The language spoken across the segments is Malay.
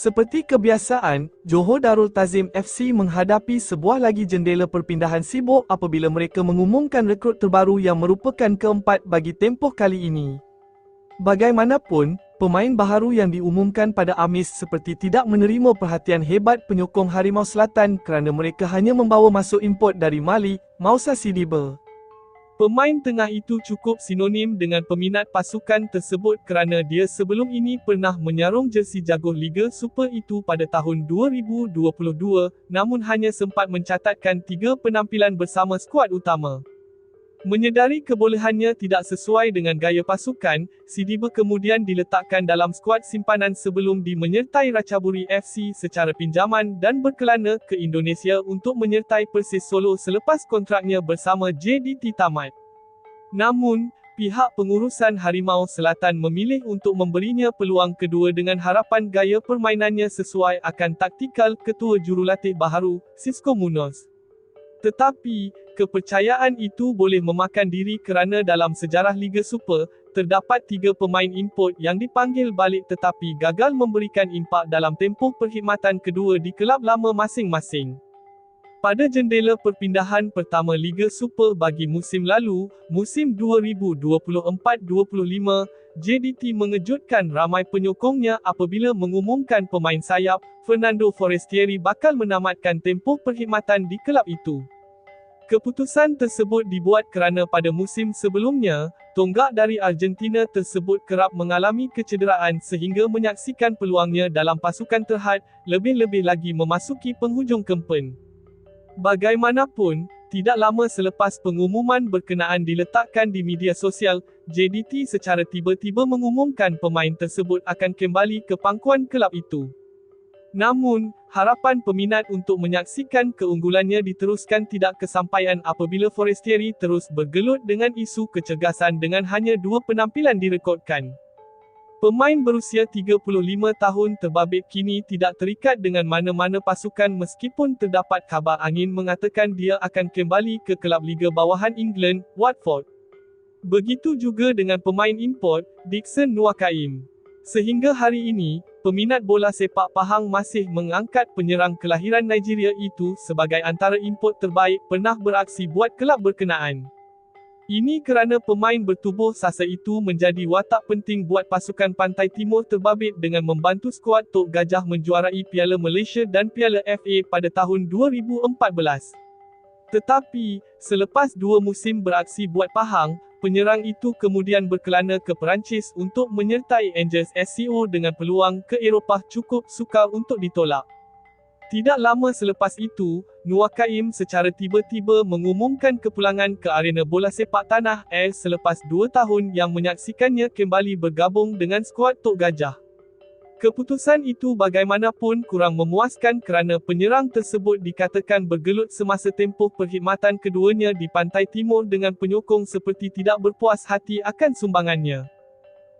Seperti kebiasaan, Johor Darul Tazim FC menghadapi sebuah lagi jendela perpindahan sibuk apabila mereka mengumumkan rekrut terbaru yang merupakan keempat bagi tempoh kali ini. Bagaimanapun, pemain baharu yang diumumkan pada Amis seperti tidak menerima perhatian hebat penyokong Harimau Selatan kerana mereka hanya membawa masuk import dari Mali, Mausa Sidibe. Pemain tengah itu cukup sinonim dengan peminat pasukan tersebut kerana dia sebelum ini pernah menyarung jersey jaguh Liga Super itu pada tahun 2022, namun hanya sempat mencatatkan tiga penampilan bersama skuad utama. Menyedari kebolehannya tidak sesuai dengan gaya pasukan, Sidibe kemudian diletakkan dalam skuad simpanan sebelum di menyertai Ratchaburi FC secara pinjaman dan berkelana ke Indonesia untuk menyertai Persis Solo selepas kontraknya bersama JDT tamat. Namun, pihak pengurusan Harimau Selatan memilih untuk memberinya peluang kedua dengan harapan gaya permainannya sesuai akan taktikal ketua jurulatih baharu, Cisco Munoz. Tetapi, kepercayaan itu boleh memakan diri kerana dalam sejarah Liga Super, terdapat tiga pemain import yang dipanggil balik tetapi gagal memberikan impak dalam tempoh perkhidmatan kedua di kelab lama masing-masing. Pada jendela perpindahan pertama Liga Super bagi musim lalu, musim 2024-25, JDT mengejutkan ramai penyokongnya apabila mengumumkan pemain sayap, Fernando Forestieri bakal menamatkan tempoh perkhidmatan di kelab itu. Keputusan tersebut dibuat kerana pada musim sebelumnya, tonggak dari Argentina tersebut kerap mengalami kecederaan sehingga menyaksikan peluangnya dalam pasukan terhad, lebih-lebih lagi memasuki penghujung kempen. Bagaimanapun, tidak lama selepas pengumuman berkenaan diletakkan di media sosial, JDT secara tiba-tiba mengumumkan pemain tersebut akan kembali ke pangkuan kelab itu. Namun, harapan peminat untuk menyaksikan keunggulannya diteruskan tidak kesampaian apabila Forestieri terus bergelut dengan isu kecergasan dengan hanya dua penampilan direkodkan. Pemain berusia 35 tahun terbabit kini tidak terikat dengan mana-mana pasukan meskipun terdapat khabar angin mengatakan dia akan kembali ke kelab Liga Bawahan England, Watford. Begitu juga dengan pemain import, Dixon Nuakaim. Sehingga hari ini, peminat bola sepak Pahang masih mengangkat penyerang kelahiran Nigeria itu sebagai antara import terbaik pernah beraksi buat kelab berkenaan. Ini kerana pemain bertubuh sasa itu menjadi watak penting buat pasukan Pantai Timur terbabit dengan membantu skuad Tok Gajah menjuarai Piala Malaysia dan Piala FA pada tahun 2014. Tetapi, selepas dua musim beraksi buat Pahang, penyerang itu kemudian berkelana ke Perancis untuk menyertai Angels SCO dengan peluang ke Eropah cukup sukar untuk ditolak. Tidak lama selepas itu, Nuakaim secara tiba-tiba mengumumkan kepulangan ke arena bola sepak tanah air selepas dua tahun yang menyaksikannya kembali bergabung dengan skuad Tok Gajah. Keputusan itu bagaimanapun kurang memuaskan kerana penyerang tersebut dikatakan bergelut semasa tempoh perkhidmatan keduanya di Pantai Timur dengan penyokong seperti tidak berpuas hati akan sumbangannya.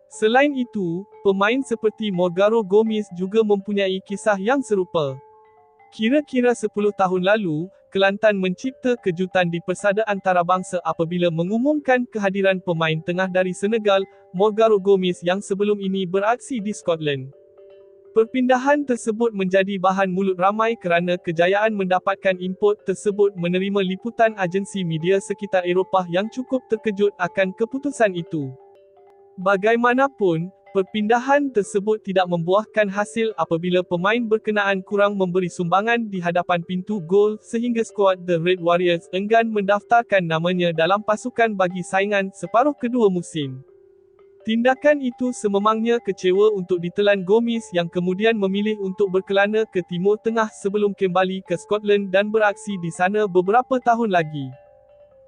Selain itu, pemain seperti Morgaro Gomis juga mempunyai kisah yang serupa. Kira-kira 10 tahun lalu, Kelantan mencipta kejutan di persada antarabangsa apabila mengumumkan kehadiran pemain tengah dari Senegal, Morgaro Gomis yang sebelum ini beraksi di Scotland. Perpindahan tersebut menjadi bahan mulut ramai kerana kejayaan mendapatkan import tersebut menerima liputan agensi media sekitar Eropah yang cukup terkejut akan keputusan itu. Bagaimanapun, Perpindahan tersebut tidak membuahkan hasil apabila pemain berkenaan kurang memberi sumbangan di hadapan pintu gol sehingga skuad The Red Warriors enggan mendaftarkan namanya dalam pasukan bagi saingan separuh kedua musim. Tindakan itu sememangnya kecewa untuk ditelan Gomis yang kemudian memilih untuk berkelana ke Timur Tengah sebelum kembali ke Scotland dan beraksi di sana beberapa tahun lagi.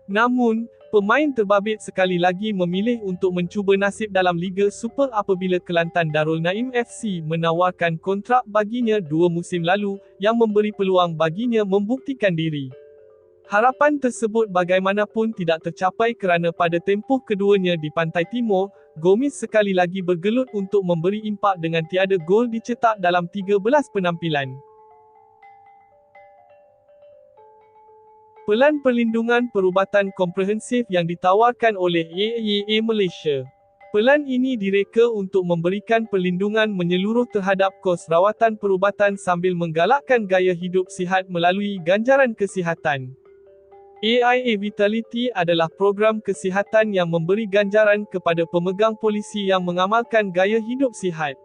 Namun, Pemain terbabit sekali lagi memilih untuk mencuba nasib dalam Liga Super apabila Kelantan Darul Naim FC menawarkan kontrak baginya dua musim lalu, yang memberi peluang baginya membuktikan diri. Harapan tersebut bagaimanapun tidak tercapai kerana pada tempoh keduanya di Pantai Timur, Gomis sekali lagi bergelut untuk memberi impak dengan tiada gol dicetak dalam 13 penampilan. Pelan perlindungan perubatan komprehensif yang ditawarkan oleh AIA Malaysia. Pelan ini direka untuk memberikan perlindungan menyeluruh terhadap kos rawatan perubatan sambil menggalakkan gaya hidup sihat melalui ganjaran kesihatan. AIA Vitality adalah program kesihatan yang memberi ganjaran kepada pemegang polisi yang mengamalkan gaya hidup sihat.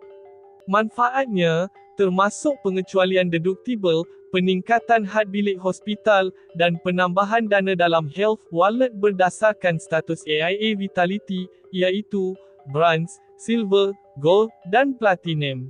Manfaatnya, termasuk pengecualian deductible, peningkatan had bilik hospital, dan penambahan dana dalam health wallet berdasarkan status AIA Vitality, iaitu bronze, silver, gold, dan platinum.